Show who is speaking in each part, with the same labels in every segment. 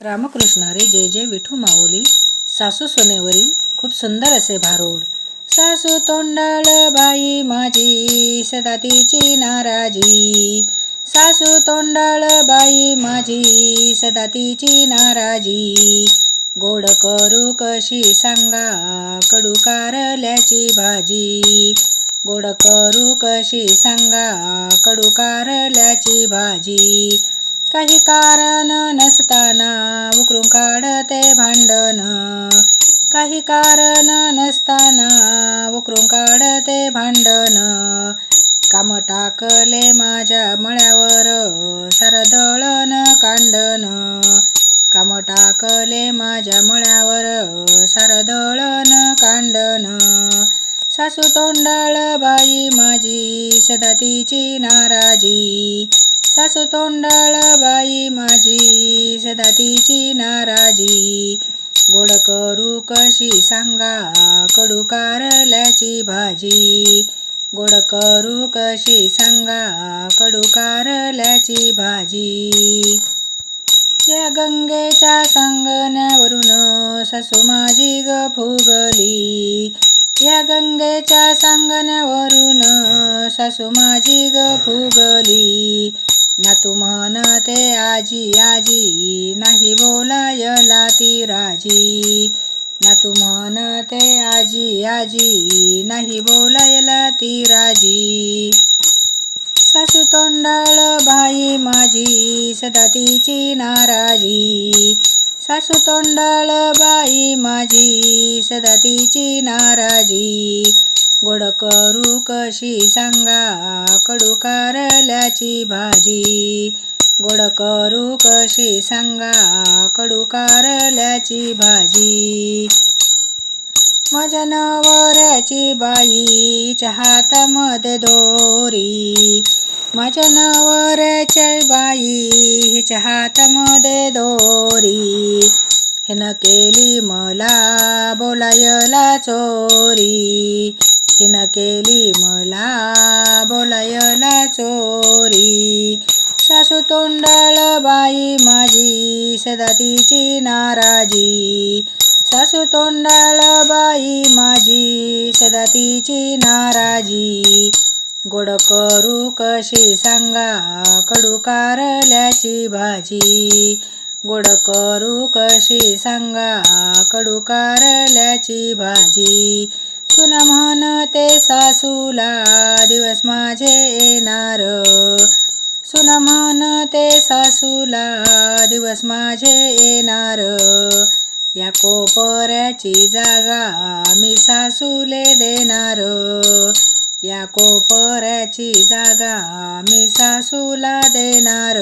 Speaker 1: रामकृष्ण हरे जय जय विठू माऊली सासू सोनेवरील खूप सुंदर असे भारूड. सासू तोंडाळ बाई माझी सदा तिची नाराजी. सासू तोंडाळ बाई माझी सदा तिची नाराजी. गोड करू कशी सांगा कडू कारल्याची भाजी. गोड करू कशी सांगा कडू कारल्याची भाजी. काही कारण नसताना उकरून काढते भांडण. काही कारण नसताना उकरून काढते भांडण. काम टाकले माझ्या मळ्यावर सारं कांडण. काम टाकले माझ्या मळ्यावर सारं कांडण. सासू तोंडाळ बाई माझी सदा तिची नाराजी. सासू तोंडाळ बाई माझी सदा तिची नाराजी. गोड करू कशी सांगा कडू कारल्याची भाजी. गोड करू कशी सांगा कडू कारल्याची भाजी. या गंगेच्या सांगण्यावरून सासू माझी ग फुगली या गंगेच्या सांगण्यावरून सासू माझी ग फुगली नातू म्हणते आजी आजी नाही बोलायला ती राजी. नातू म्हणते आजी आजी नाही बोलायला ती राजी. सासू तोंडाळ बाई माझी सदा तिची नाराजी. सासू तोंडाळ बाई माझी सदा तिची नाराजी. गोड करू कशी सांगा? कडू कारल्याची भाजी. गोड करू कशी सांगा? कडू कारल्याची भाजी. माझ्या नवऱ्याची बाईच्या हातामध्ये दोरी. माझ्या नवऱ्याच्या बाई हिच्या हातामध्ये दोरी हिनं केली मला बोलायला चोरी. हिनं केली मला बोलायला चोरी. सासू तोंडळ बाई माझी सदा तिची नाराजी. सासू तोंडाळ बाई माझी सदा तिची नाराजी. गोड करू कशी सांगा कडू कारल्याची भाजी. गोड करू कशी सांगा कडू कारल्याची भाजी. सुन म्हणते सासूला दिवस माझे येणार. सुन म्हणते सासूला दिवस माझे येणार. या कोपऱ्याची जागा मी सासूले देणार. या कोपऱ्याची जागा मी सासूला देणार.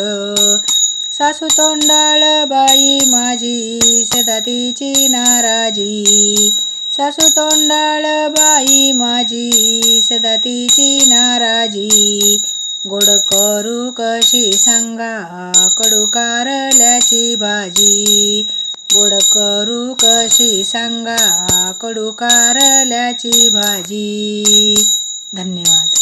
Speaker 1: सासू तोंडाळ बाई माझी सदा तिची नाराजी. सासू तोंडाळ बाई माझी सदा तिची नाराजी. गोड करू कशी सांगा कडू कारल्याची भाजी. गोड करू कशी सांगा कडू कारल्याची भाजी. धन्यवाद.